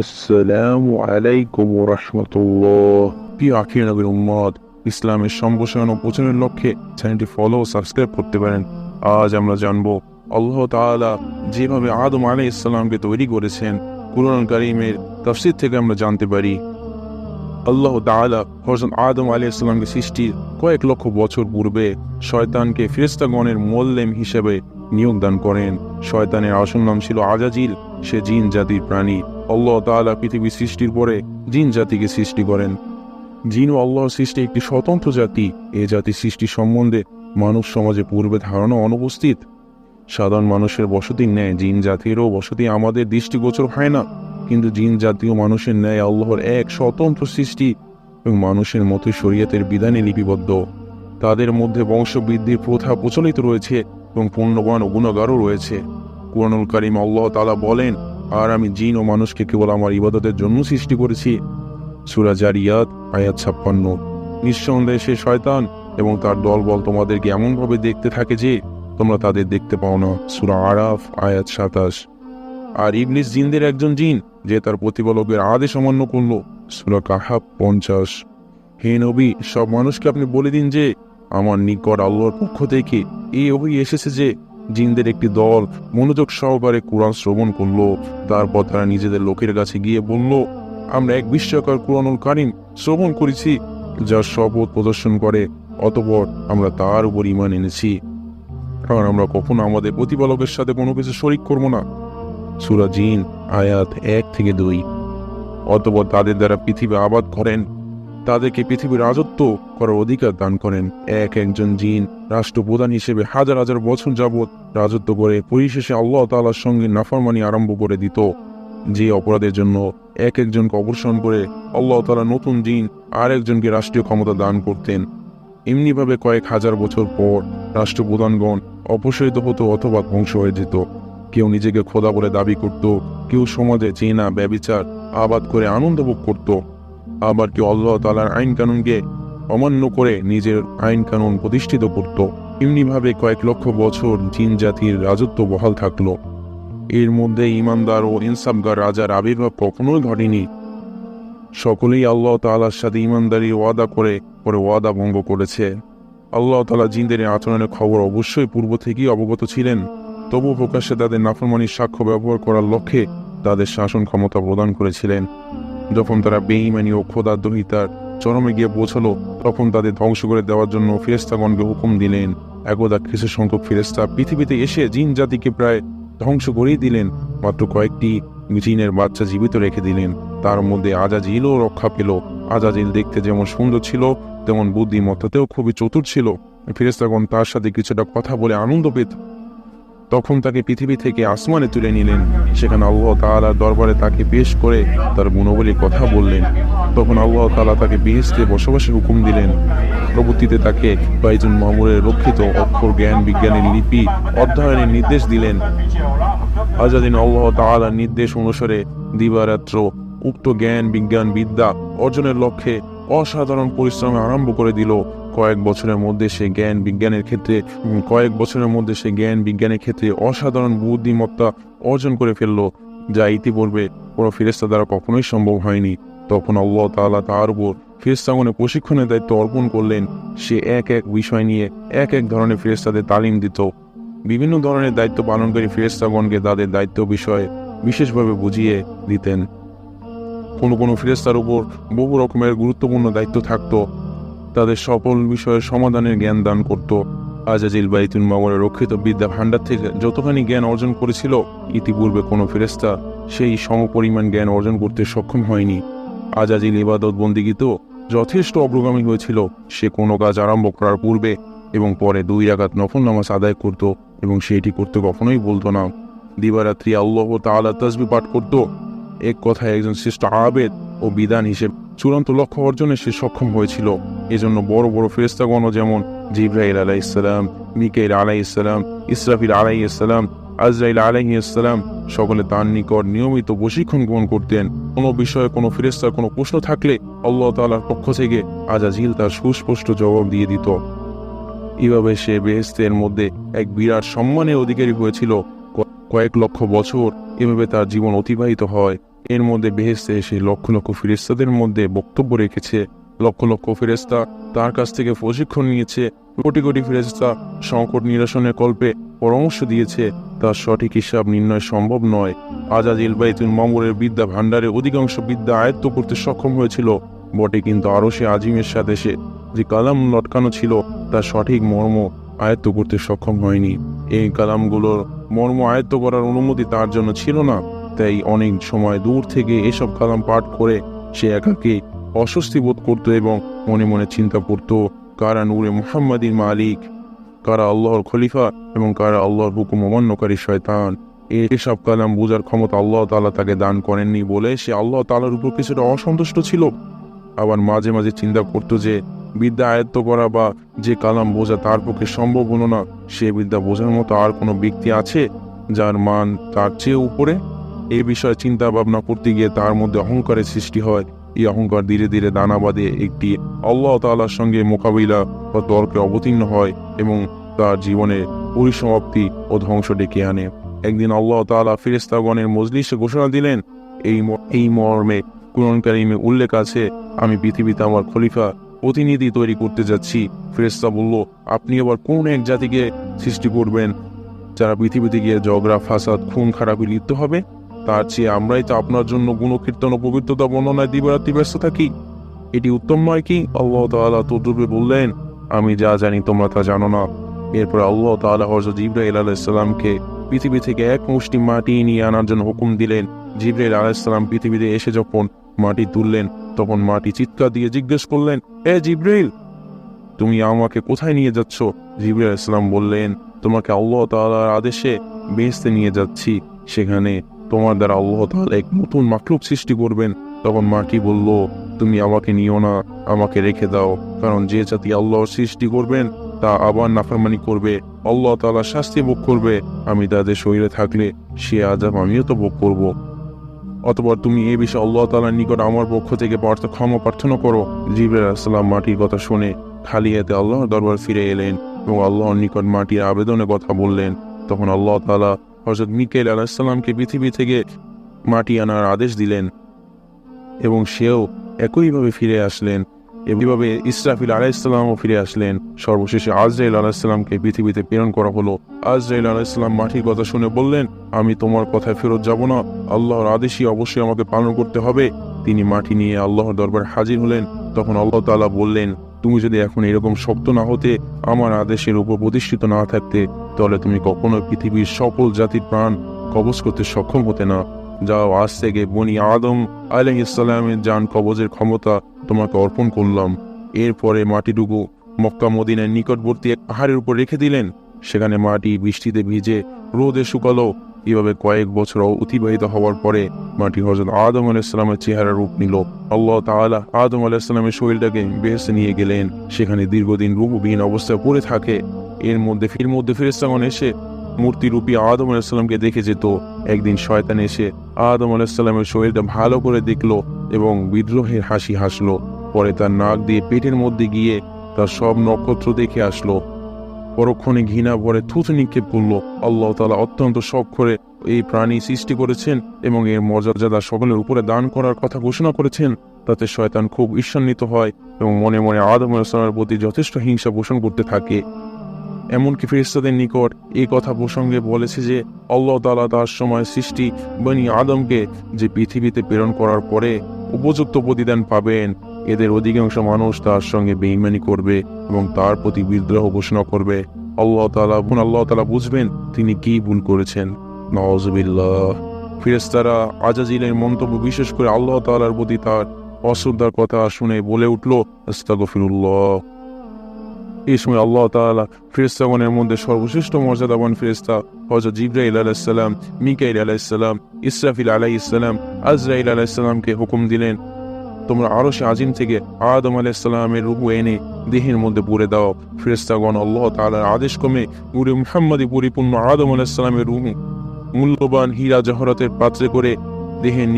আসসালামু আলাইকুম রহমতুল্লাহ প্রিয় আখির নবীর উম্মদ ইসলামের সম্প্রসারণ ও প্রচারের লক্ষ্যে চ্যানেলটি ফলো ও সাবস্ক্রাইব করতে পারেন। আজ আমরা জানব, আল্লাহ তাআলা যেভাবে আদম আলাই ইসলামকে তৈরি করেছেন কুরআন কারিমের তফসির থেকে আমরা জানতে পারি। আল্লাহ তাআলা হজরত আদম আলী ইসলামকে সৃষ্টির কয়েক লক্ষ বছর পূর্বে শয়তানকে ফেরেস্তাগণের মোল্লেম হিসেবে নিয়োগ দান করেন। শয়তানের আসল নাম ছিল আজাজিল। সে জিন জাতির প্রাণী। আল্লাহ তাআলা পৃথিবী সৃষ্টির পরে জিন জাতিকে সৃষ্টি করেন। জিন ও আল্লাহর সৃষ্টি একটি স্বতন্ত্র জাতি। এ জাতি সৃষ্টি সম্বন্ধে মানুষ সমাজে পূর্বে ধারণা অনুপস্থিত। সাধারণ মানুষের বসতি ন্যায়, জিন জাতিরও বসতি আমাদের দৃষ্টিগোচর হয় না। কিন্তু জিন জাতীয় মানুষের ন্যায় আল্লাহর এক স্বতন্ত্র সৃষ্টি এবং মানুষের মতো শরীয়তের বিধানে লিপিবদ্ধ। তাদের মধ্যে বংশবৃদ্ধির প্রথা প্রচলিত রয়েছে। এবং পূর্ণবান ও গুণাগারও রয়েছে। কুরআনুল কারিম আল্লাহ তাআলা বলেন, আর আমি জিন ও মানুষকে কেবল আমার ইবাদতের জন্য সৃষ্টি করেছি। সূরা জারিয়াত, আয়াত ছাপ্পান্ন। নিঃসন্দেহে সে শয়তান এবং তার দলবল তোমাদেরকে এমনভাবে দেখতে থাকে যে, তোমরা তাদের দেখতে পাও না। সুরা আরাফ, আয়াত সাতাশ। আর ইবলিস জিনদের একজন জিন, যে তার প্রতিপালকের আদেশ অমান্য করল। সুরা কাহাব পঞ্চাশ। হে নবী, সব মানুষকে আপনি বলে দিন যে আমার নিকট আল্লাহর পক্ষ থেকে এই অভি এসেছে যে জিনদের একটি দল মনোযোগ সহকারে কোরআন শ্রবণ করল, তারপর তারা নিজেদের লোকের কাছে গিয়ে বলল, আমরা এক বিস্ময়কর কোরআনুল কারিম শ্রবণ করেছি যার শপথ প্রদর্শন করে, অতপর আমরা তার উপর ইমান এনেছি। কারণ আমরা কখনো আমাদের প্রতিপালকের সাথে কোনো কিছু শরিক করব না। সুরা জিন, আয়াত এক থেকে দুই। অতপর তাদের দ্বারা পৃথিবী আবাদ করেন তাদেরকে পৃথিবীর রাজত্ব করার অধিকার দান করেন। এক একজন জিন রাষ্ট্রপ্রধান হিসেবে হাজার হাজার বছর যাবৎ রাজত্ব করে পরিশেষে আল্লাহ তালার সঙ্গে নাফরমানি আরম্ভ করে দিত। যে অপরাধের জন্য এক একজনকে অপসারণ করে আল্লাহ তাআলা নতুন জিন আর একজনকে রাষ্ট্রীয় ক্ষমতা দান করতেন। এমনিভাবে কয়েক হাজার বছর পর রাষ্ট্রপ্রধানগণ অপসারিত হতো অথবা ধ্বংস হয়ে যেত। কেউ নিজেকে খোদা বলে দাবি করত, কেউ সমাজে চেনা, ব্যবিচার, আবাদ করে আনন্দ ভোগ করত। আবার কেউ আল্লাহ তালার আইন কানুনকে অমান্য করে নিজের আইন কানুন প্রতিষ্ঠিত করত? এমনিভাবে কয়েক লক্ষ বছর জিন জাতির রাজত্ব বহাল থাকল। এর মধ্যে ইমানদার ও ইনসাফগার রাজার আবির্ভাব কখনোই ঘটেনি। সকলেই আল্লাহ তালার সাথে ইমানদারি ওয়াদা করে পরে ওয়াদা ভঙ্গ করেছে। আল্লাহ তালা জিনদের আচরণের খবর অবশ্যই পূর্ব থেকেই অবগত ছিলেন। তবু প্রকাশ্যে তাদের নাফরমানির সাক্ষ্য ব্যবহার করার লক্ষ্যে তাদের শাসন ক্ষমতা প্রদান করেছিলেন। যখন তারা বেঈমানি ও খোদাদ্রোহিতার চরমে গিয়ে পৌঁছালো, তখন তাদের ধ্বংস করে দেওয়ার জন্য ফেরেস্তাগণকে হুকুম দিলেন। একদা কিছু সংখ্যক ফেরেস্তা পৃথিবীতে এসে জিন জাতিকে প্রায় ধ্বংস করেই দিলেন, মাত্র কয়েকটি জিনের বাচ্চা জীবিত রেখে দিলেন। তার মধ্যে আজাজিলও রক্ষা পেল। আজাজিল দেখতে যেমন সুন্দর ছিল, তেমন বুদ্ধিমত্তাতেও খুবই চতুর ছিল। ফেরেস্তাগণ তার সাথে কিছুটা কথা বলে আনন্দ পেত। তখন তাকে পৃথিবী থেকে আসমানে তুলে নিলেন। সেখানে আল্লাহ তাআলার দরবারে তাকে পেশ করে তার গুণবলী কথা বললেন। তখন আল্লাহ তালা তাকে বিহেস্তে বসবাসের হুকুম দিলেন। পরবর্তীতে তাকে বাইজুল মামুরের রক্ষিত অক্ষর জ্ঞান বিজ্ঞানের লিপি অধ্যয়নের নির্দেশ দিলেন। আজাদিন আল্লাহ তাআলার নির্দেশ অনুসারে দিবারাত্র উক্ত জ্ঞান বিজ্ঞান বিদ্যা অর্জনের লক্ষ্যে অসাধারণ পরিশ্রমে আরম্ভ করে দিল। কয়েক বছরের মধ্যে সে জ্ঞান বিজ্ঞানের ক্ষেত্রে কয়েক বছরের মধ্যে সে জ্ঞান বিজ্ঞানের ক্ষেত্রে অসাধারণ বুদ্ধিমত্তা অর্জন করে ফেলল, যা ইতিপূর্বে কোনো ফেরেস্তা দ্বারা কখনোই সম্ভব হয়নি। তখন আল্লাহ তাআলা তার উপর ফেরেস্তাগণের প্রশিক্ষণের দায়িত্ব অর্পণ করলেন। সে এক এক বিষয় নিয়ে এক এক ধরনের ফেরেস্তাদের তালিম দিত। বিভিন্ন ধরনের দায়িত্ব পালনকারী ফেরেস্তাগণকে তাদের দায়িত্ব বিষয়ে বিশেষভাবে বুঝিয়ে দিতেন। কোনো কোনো ফেরেস্তার উপর বহু রকমের গুরুত্বপূর্ণ দায়িত্ব থাকতো। তাদের সকল বিষয়ের সমাধানের জ্ঞান দান করত। আজাজিল বাইতুল মামরের রক্ষিত বিদ্যা ভাণ্ডার থেকে যতখানি জ্ঞান অর্জন করেছিল, ইতিপূর্বে কোনো ফেরেস্তা সেই সমপরিমাণ জ্ঞান অর্জন করতে সক্ষম হয়নি। আজাজিল ইবাদত বন্দিগিতেও যথেষ্ট অগ্রগামী হয়েছিল। সে কোনো কাজ আরম্ভ করার পূর্বে এবং পরে দুই রাগাত নফল নামাজ আদায় করত এবং সেটি করতে কখনোই বলতো না। দিবারাত্রি আল্লাহ তাআলা তসবি পাঠ করত। এক কথায় একজন শ্রেষ্ঠ আবেদ ও বিধান হিসেবে চূড়ান্ত লক্ষ্য অর্জনে সে সক্ষম হয়েছিল। এজন্য বড় বড় ফেরেস্তাগণও যেমন জিব্রাইল আলাই ইসলাম মিকাইল আলাই ইসলাম ইসরাফিল আলাই ইসলাম আজরাইল আলাইহি ইসলাম সকলে তার নিকট নিয়মিত প্রশিক্ষণ গ্রহণ করতেন। কোনো বিষয়ে কোনো ফেরেস্তার কোনো প্রশ্ন থাকলে আল্লাহ তাআলার পক্ষ থেকে আজাজিল তার সুস্পষ্ট জবাব দিয়ে দিত। এভাবে সে বেহেস্তের মধ্যে এক বিরাট সম্মানের অধিকারী হয়েছিল। কয়েক লক্ষ বছর এভাবে তার জীবন অতিবাহিত হয়। এর মধ্যে বেহেস্তে এসে লক্ষ লক্ষ ফেরেস্তাদের মধ্যে বক্তব্য রেখেছে। লক্ষ লক্ষ ফেরেস্তা তার কাছ থেকে প্রশিক্ষণ নিয়েছে, কোটি কোটি ফেরেস্তা সংকট নিরসনের কল্পে পরামর্শ দিয়েছে, তার সঠিক হিসাব নির্ণয় সম্ভব নয়। আজাজিল বাইতুল মামুরের বিদ্যা ভাণ্ডারে অধিকাংশ বিদ্যা আয়ত্ত করতে সক্ষম হয়েছিল। বটে কিন্তু আরও সে আজিমের সাথে সে যে কালাম লটকানো ছিল, তার সঠিক মর্ম আয়ত্ত করতে সক্ষম হয়নি। এই কালামগুলোর মর্ম আয়ত্ত করার অনুমতি তার জন্য ছিল না, তাই অনেক সময় দূর থেকে এসব কালাম পাঠ করে সে একাকে অস্বস্তি বোধ করত এবং মনে মনে চিন্তা করত, কারা নূরে মুহাম্মাদির মালিক? কারা আল্লাহর খলিফা এবং কারা আল্লাহর হুকুম অমান্যকারী শয়তান এসব কালাম বোঝার ক্ষমতা আল্লাহ তালা তাকে দান করেননি বলে সে আল্লাহ তালার উপর কিছুটা অসন্তুষ্ট ছিল। আবার মাঝে মাঝে চিন্তা করতো যে, বিদ্যা আয়ত্ত করা বা যে কালাম বোঝা তার পক্ষে সম্ভব হলো না, সে বিদ্যা বোঝার মতো আর কোনো ব্যক্তি আছে যার মান তার চেয়ে উপরে? এ বিষয়ে চিন্তা ভাবনা করতে গিয়ে তার মধ্যে অহংকারের সৃষ্টি হয়। এই অহংকার ধীরে ধীরে দানা বাঁধে একটি আল্লাহ তাআলার সঙ্গে মোকাবিলা বা তর্কে অবতীর্ণ হয় এবং তার জীবনে পরিসমাপ্তি ও ধ্বংস ডেকে আনে। একদিন আল্লাহ তাআলা ফিরেস্তাগণের মজলিসে ঘোষণা দিলেন, এই এই মর্মে কুরআন কারিমে উল্লেখ আছে, আমি পৃথিবীতে আমার খলিফা, প্রতিনিধি তৈরি করতে যাচ্ছি। ফেরেস্তা বলল, আপনি আবার কোন এক জাতিকে সৃষ্টি করবেন, যারা পৃথিবীতে গিয়ে ঝগড়া ফাসাদ, খুন, খারাপি লিপ্ত হবে? তার চেয়ে আমরাই তো আপনার জন্য গুণকীর্তন ও পবিত্রতা বর্ণনায় দিবারাত্রি ব্যস্ত থাকি। এটি উত্তম নয় কি? আল্লাহ তাআলা তদ্রূপে বললেন, আমি যা জানি তোমরা তা জানো না। এরপর আল্লাহ তাআলা হযরত জিব্রাইল আলাইহিসসালামকে পৃথিবী থেকে এক মুষ্টি মাটি নিয়ে আনার জন্য হুকুম দিলেন। জিব্রাইল আলাইহিসসালাম পৃথিবীতে এসে যখন মাটি তুললেন, তখন মাটি চিৎকার দিয়ে জিজ্ঞেস করলেন, এ জিব্রাইল, তুমি আমাকে কোথায় নিয়ে যাচ্ছ? জিব্রাইল ইসলাম বললেন, তোমাকে আল্লাহ তাআলার আদেশে বেহেশতে নিয়ে যাচ্ছি। সেখানে তোমার দ্বারা আল্লাহ তাআলা এক নতুন মাকলুক সৃষ্টি করবেন। তখন মাটি বলল, তুমি আমাকে নিও না, আমাকে রেখে দাও, কারণ যে জাতি আল্লাহর সৃষ্টি করবেন, তা আবার নাফরমানি করবে, আল্লাহ তাআলা শাস্তি ভোগ করবে, আমি তাদের শরীরে থাকলে সে আজাব আমিও তো ভোগ করব। অতপর তুমি এ বিষয়ে আল্লাহ তাআলার নিকট আমার পক্ষ থেকে ক্ষমা প্রার্থনা করো। জিবরাইল আসসালাম মাটির কথা শুনে খালি হাতে আল্লাহর দরবার ফিরে এলেন এবং আল্লাহর নিকট মাটির আবেদনের কথা বললেন। তখন আল্লাহ তাআলা হযরত মিকেল আলাইসাল্লামকে পৃথিবী থেকে মাটি আনার আদেশ দিলেন এবং সেও একইভাবে ফিরে আসলেন এভাবে ইসরাফিল আলাইসাল্লামও ফিরে আসলেন। সর্বশেষে আজরাইল আলাইসাল্লামকে পৃথিবীতে প্রেরণ করা হলো। আজরাইল আলাইসাল্লাম মাটির কথা শুনে বললেন, আমি তোমার কথায় ফেরত যাব না। আল্লাহর আদেশই অবশ্যই আমাকে পালন করতে হবে। তিনি মাটি নিয়ে আল্লাহর দরবার হাজির হলেন। তখন আল্লাহ তাআলা বললেন তুমি যদি এখন এরকম শক্ত না হতে, আমার আদেশের উপর প্রতিষ্ঠিত না থাকতে, তাহলে তুমি কখনো পৃথিবীর সকল জাতির প্রাণ কবজ করতে সক্ষম হতে না। যাও, আজ থেকে বনি আদম আলাইহিসসালামের যান কবজের ক্ষমতা তোমাকে অর্পণ করলাম। এরপরে মাটিটুকু মক্কা মদিনার নিকটবর্তী এক পাহাড়ের উপর রেখে দিলেন। সেখানে মাটি বৃষ্টিতে ভিজে রোদে শুকালো। এভাবে কয়েক বছর অতিবাহিত হওয়ার পরে মাটি হজরত আদম আলাইসালামের চেহারা রূপ নিল। আল্লাহ তাআলা আদম আলাইসালামের শরীরটাকে বেহেসে নিয়ে গেলেন। সেখানে দীর্ঘদিন রূপবিহীন অবস্থায় পড়ে থাকে। এর মধ্যে ফির মধ্যে ফেরেস্তাগণ এসে মূর্তিরূপী আদম আলাইসাল্লামকে দেখে যেত। একদিন শয়তান এসে আদম আলাইসাল্লামের শরীরটা ভালো করে দেখল এবং বিদ্রোহের হাসি হাসলো। পরে তার নাক দিয়ে পেটের মধ্যে গিয়ে তার সব নক্ষত্র দেখে আসলো। পরক্ষণে ঘৃণা ভরে থুথু নিক্ষেপ করল। আল্লাহ তালা অত্যন্ত শখ করে এই প্রাণী সৃষ্টি করেছেন এবং এর মর্যাদা সকলের উপরে দান করার কথা ঘোষণা করেছেন। তাতে শয়তান খুব ঈর্ষান্বিত হয় এবং মনে মনে আদম আলাইসাল্লামের প্রতি যথেষ্ট হিংসা পোষণ করতে থাকে। এমনকি ফেরেশতাদের নিকট এই কথা প্রসঙ্গে বলেছে যে, আল্লাহ তালা তার সময় সৃষ্টি বনি আদমকে যে পৃথিবীতে প্রেরণ করার পরে উপযুক্ত প্রতিদান পাবেন। এদের অধিকাংশ মানুষ তার সঙ্গে বেইমানি করবে এবং তার প্রতি বিদ্রোহ ঘোষণা করবে। আল্লাহ তাআলা আল্লাহ তালা বুঝবেন তিনি কি ভুল করেছেন। নওয়াজবিল্লাহ ফেরেশতারা আজাজিলের মন্তব্য বিশেষ করে আল্লাহ তাআলার প্রতি তার অশ্রদ্ধার কথা শুনে বলে উঠল, আস্তাগফিরুল্লাহ। এই সময় আল্লাহ তাআলা ফেরেস্তাগণের মধ্যে সর্বশ্রেষ্ঠ মর্যাদাবান ফেরেস্তা হযরত জিব্রাইল আলাইহিসসালাম মিকাইল আলাইহিসসালাম ইসরাফিল আলাইহিসসালাম আজরাইল আলাইহিসসালামকে হুকুম দিলেন তোমরা আরও সে আজিম থেকে আদম আলাইহিসসালামের রূপ এনে দেহের মধ্যে পুরে দাও। ফেরেস্তাগণ আল্লাহ তালার আদেশ কমে গুরু মুহাম্মাদি পরিপূর্ণ আদম আলাইসাল্লামের রুহু মূল্যবান হীরা জহরতের পাত্রে করে দেহের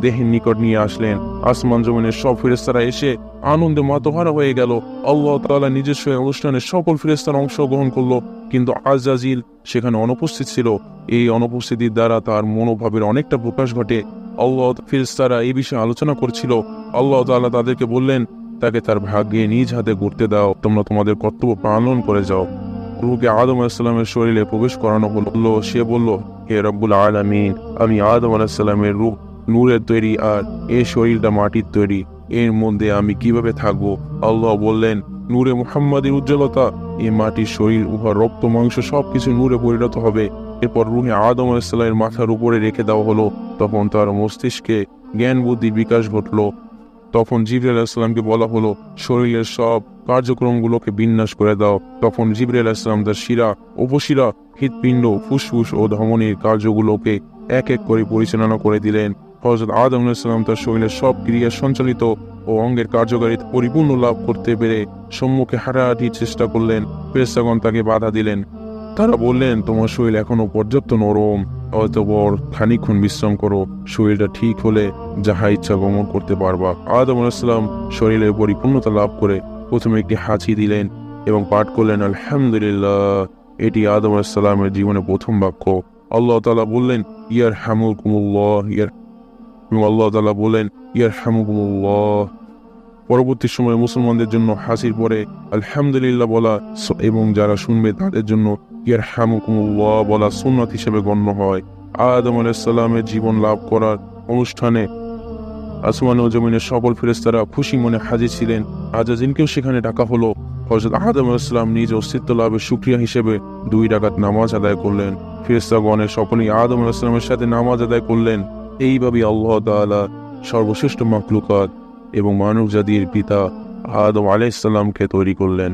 দেহের নিকট নিয়ে আসলেন। আসমান জমিনের সব ফেরেস্তারা এসে আনন্দে মাতোহারা হয়ে গেল। আল্লাহ তাআলা নিজস্ব অনুষ্ঠানে সকল ফেরেস্তারা অংশগ্রহণ করল, কিন্তু আজাজিল সেখানে অনুপস্থিত ছিল। এই অনুপস্থিতির দ্বারা তার মনোভাবের অনেকটা প্রকাশ ঘটে। আল্লাহ ফেরেস্তারা এই বিষয়ে আলোচনা করছিল। আল্লাহ তালা তাদেরকে বললেন, তাকে তার ভাগ্যে নিজ হাতে ঘুরতে দাও। তোমরা তোমাদের কর্তব্য পালন করে যাও। রুহকে আদম আলাহিসাল্লামের শরীরে প্রবেশ করানো হলো। সে বলল হে রব্বুল আলামিন, আমি আদম আলাহিসাল্লামের রূপ, নূরের তৈরি আর এই শরীরটা মাটির তৈরি। এর মধ্যে আমি কীভাবে থাকব? আল্লাহ বললেন, নূরে মুহাম্মাদের উজ্জ্বলতা এই মাটির শরীর, উহা রক্ত, মাংস, সবকিছু নূরে পরিণত হবে। এরপর রুহে আদম আলাহিসাল্লামের মাথার উপরে রেখে দেওয়া হলো। তখন তার মস্তিষ্কে জ্ঞান বুদ্ধির বিকাশ ঘটলো। তখন জিবরি আলাহিসাল্লামকে বলা হলো, শরীরের সব কার্যক্রমগুলোকে বিন্যাস করে দাও। তখন জিবরি আলাহিসাল্লাম তার শিরা, উপশিরা হৃৎপিণ্ড, ফুসফুস ও ধমনীর কার্যগুলোকে এক এক করে পরিচালনা করে দিলেন। হজরত আদম আলাহিসাল্লাম তার শরীরের সব ক্রিয়া সঞ্চালিত ও অঙ্গের কার্যকারিতা পরিপূর্ণ লাভ করতে পেরে সম্মুখে হাঁটাহাঁটির চেষ্টা করলেন। ফেরেস্তাগণ তাকে বাধা দিলেন। তারা বললেন, তোমার শরীর এখনও পর্যাপ্ত নরম, অতপর খানিক্ষণ বিশ্রাম করো। শরীরটা ঠিক হলে যাহা ইচ্ছা গমন করতে পারবা। আদম আলাইসালাম শরীরের পরিপূর্ণতা লাভ করে প্রথমে একটি হাঁচি দিলেন এবং পাঠ করলেন, আলহামদুলিল্লাহ। এটি আদম আলাইসালামের জীবনে প্রথম বাক্য। আল্লাহ তালা বললেন ইয়ার হামুল কুমুল্লাহ ইয়ার এবং আল্লাহ তালা বললেন ইয়ার হামুকুমুল্লাহ পরবর্তী সময়ে মুসলমানদের জন্য হাসির পরে আলহামদুলিল্লাহ বলা এবং যারা শুনবে তাদের জন্য ইয়ার হামুকুমুল্লাহ বলা সুন্নাত হিসেবে গণ্য হয়। আদম আলাইসাল্লামের জীবন লাভ করার অনুষ্ঠানে আসমান ও জমিনের সকল ফেরেস্তারা খুশি মনে হাজির ছিলেন। আজাজিনকেও সেখানে ডাকা হলো। হজরত আহাদম ইসলাম নিজ অস্তিত্ব লাভের সুক্রিয়া হিসেবে দুই ডাকাত নামাজ আদায় করলেন। ফিরিস্তাগণের সকলেই আদম ইসলামের সাথে নামাজ আদায় করলেন। এইভাবে আল্লাহ তালা সর্বশ্রেষ্ঠ মাকলুকাত এবং মানব জাতির পিতা আদম আলাইসাল্লামকে তৈরি করলেন।